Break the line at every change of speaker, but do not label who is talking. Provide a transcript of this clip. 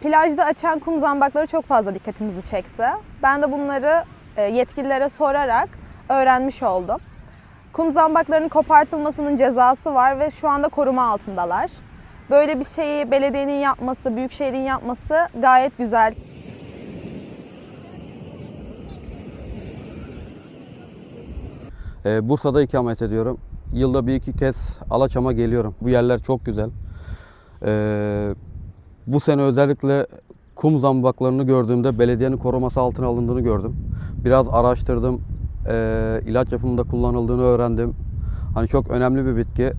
Plajda açan kum zambakları çok fazla dikkatimizi çekti. Ben de bunları e, yetkililere sorarak öğrenmiş oldum. Kum zambaklarının kopartılmasının cezası var ve şu anda koruma altındalar. Böyle bir şeyi belediyenin yapması, büyükşehirin yapması gayet güzel.
Ee, Bursa'da ikamet ediyorum. Yılda bir iki kez Alaçam'a geliyorum. Bu yerler çok güzel. Ee, bu sene özellikle kum zambaklarını gördüğümde belediyenin koruması altına alındığını gördüm. Biraz araştırdım. Ee, ilaç yapımında kullanıldığını öğrendim. Hani çok önemli bir bitki.